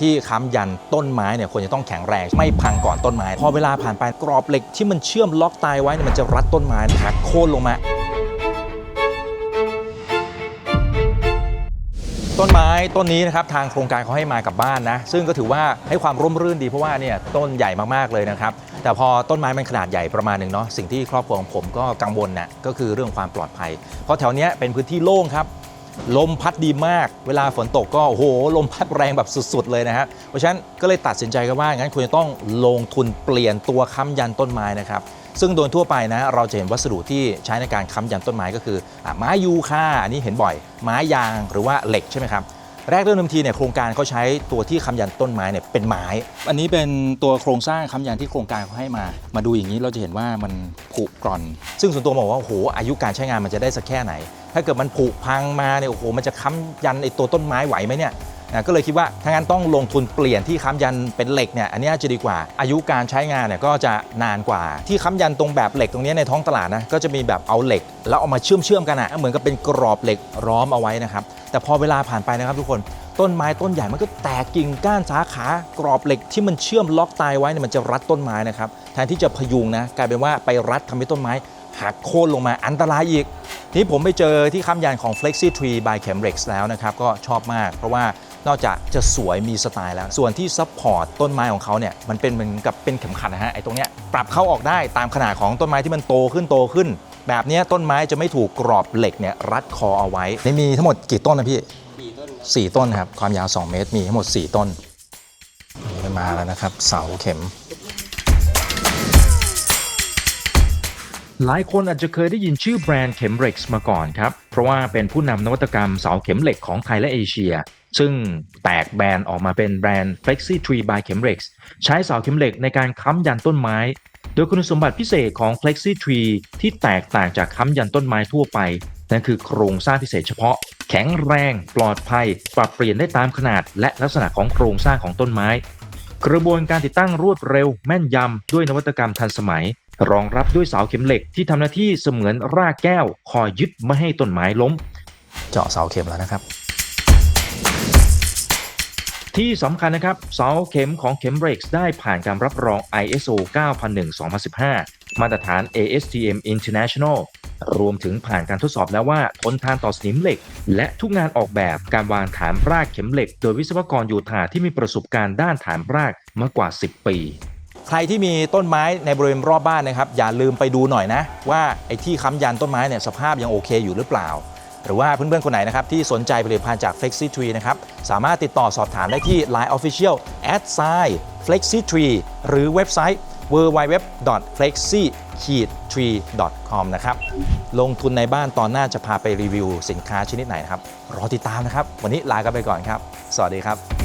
ที่ค้ำยันต้นไม้เนี่ยควรจะต้องแข็งแรงไม่พังก่อนต้นไม้ พอเวลาผ่านไปกรอบเหล็กที่มันเชื่อมล็อกตายไว้เนี่ยมันจะรัดต้นไม้หักโค่นลงมาต้นไม้ต้นนี้นะครับทางโครงการเขาให้มากับบ้านนะซึ่งก็ถือว่าให้ความร่มรื่นดีเพราะว่าเนี่ยต้นใหญ่มากๆเลยนะครับแต่พอต้นไม้มันขนาดใหญ่ประมาณหนึ่งเนาะสิ่งที่ครอบครัวของผมก็กังวลนะก็คือเรื่องความปลอดภัย เพราะแถวนี้เป็นพื้นที่โล่งครับ ลมพัดดีมาก เวลาฝนตกก็โอ้โห ลมพัดแรงแบบสุด ๆ เลยนะฮะ เพราะฉะนั้นก็เลยตัดสินใจกันว่า งั้นควรจะต้องลงทุนเปลี่ยนตัวค้ำยันต้นไม้นะครับ ซึ่งโดยทั่วไปนะ เราจะเห็นวัสดุที่ใช้ในการค้ำยันต้นไม้ก็คืออไม้ยูคาอันนี้เห็นบ่อย ไม้ยางหรือว่าเหล็กใช่ไหมครับ แรกเริ่มทีเนี่ยโครงการเขาใช้ตัวที่ค้ำยันต้นไม้เนี่ยเป็นไม้ อันนี้เป็นตัวโครงสร้างค้ำยันที่โครงการเขาให้มา มาดูอย่างนี้เราจะเห็นว่ามันผุกร่อน ซึ่งส่วนตัวบอกว่าโอ้โหอายุการใช้งานมันจะได้สักแค่ไหน ถ้าเกิดมันผุพังมาเนี่ยโอ้โหมันจะค้ำยันไอตัวต้นไม้ไหวไหมเนี่ย ก็เลยคิดว่าถ้างั้นต้องลงทุนเปลี่ยนที่ค้ำยันเป็นเหล็กเนี่ยอันนี้จะดีกว่า อายุการใช้งานเนี่ยก็จะนานกว่า ที่ค้ำยันตรงแบบเหล็กตรงนี้ในท้องตลาดนะก็จะมีแบบเอาเหล็ก แล้วเอามาเชื่อมเชื่อมๆกันอะเหมือนกับเป็นกรอบเหล็กล้อมเอาไว้นะครับแต่พอเวลาผ่านไปนะครับทุกคนต้นไม้ต้นใหญ่มันก็แตกกิ่งก้านสาขากรอบเหล็กที่มันเชื่อมล็อกตายไว้เนี่ยมันจะรัดต้นไม้นะครับแทนที่จะพยุงนะกลายเป็นว่าไปรัดทำให้ต้นไม้หักโค่นลงมาอันตรายอีก ทีนี้ผมไปเจอที่ค้ำยันของ Flexi Tree by Chemrex แล้วนะครับก็ชอบมาก เพราะว่า นอกจากจะสวยมีสไตล์แล้ว ส่วนที่ซัพพอร์ตต้นไม้ของเขาเนี่ยมันเป็นเหมือนกับเป็นเข็มขัดนะฮะไอ้ตรงเนี้ยปรับเข้าออกได้ตามขนาดของต้นไม้ที่มันโตขึ้นโตขึ้น แบบนี้ต้นไม้จะไม่ถูกกรอบเหล็กเนี่ยรัดคอเอาไว้นี่มีทั้งหมดกี่ต้นนะพี่สี่ต้นครับความยาว 2 เมตรมีทั้งหมด 4 ต้นนี่มาแล้วนะครับ เสาเข็ม หลายคนอาจจะเคยได้ยินชื่อแบรนด์เข็มเร็กซ์มาก่อนครับ เพราะว่าเป็นผู้นำนวัตกรรมเสาเข็มเหล็กของไทยและเอเชีย ซึ่งแตกแบรนด์ออกมาเป็นแบรนด์ Flexi Tree by Chemrex ใช้เสาเข็มเหล็กในการค้ำยันต้นไม้ โดยคุณสมบัติพิเศษของ Flexi Tree ที่แตกต่างจากค้ำยันต้นไม้ทั่วไป นั่นคือโครงสร้างพิเศษเฉพาะ แข็งแรงปลอดภัย ปรับเปลี่ยนได้ตามขนาด และลักษณะของโครงสร้างของต้นไม้ กระบวนการติดตั้งรวดเร็ว แม่นยำด้วยนวัตกรรมทันสมัย รองรับด้วยเสาเข็มเหล็กที่ทำหน้าที่เสมือนรากแก้วคอยยึดไม่ให้ต้นไม้ล้ม เจาะเสาเข็มแล้วนะครับ ที่สำคัญนะครับเสาเข็มของเข็มเบรกได้ผ่านการรับรอง ISO 9001-2015 มาตรฐาน ASTM International รวมถึงผ่านการทดสอบแล้วว่าทนทานต่อสนิมเหล็ก และทุกงานออกแบบการวางฐานรากเข็มเหล็ก โดยวิศวกรโยธาที่มีประสบการณ์ด้านฐานรากมากกว่า 10 ปี ใครที่มีต้นไม้ในบริเวณรอบบ้านนะครับ อย่าลืมไปดูหน่อยนะ ว่าไอ้ที่ค้ำยันต้นไม้เนี่ยสภาพยังโอเคอยู่หรือเปล่า หรือว่าเพื่อนๆ คนไหนนะครับที่สนใจผลิตภัณฑ์จาก Flexi Tree นะครับสามารถติดต่อสอบถามได้ที่ Line Official at sign flexi tree หรือเว็บไซต์ www.flexi-tree.com นะครับลงทุนในบ้านตอนหน้าจะพาไปรีวิวสินค้าชนิดไหนนะครับ รอติดตามนะครับ วันนี้ลากันไปก่อนครับ สวัสดีครับ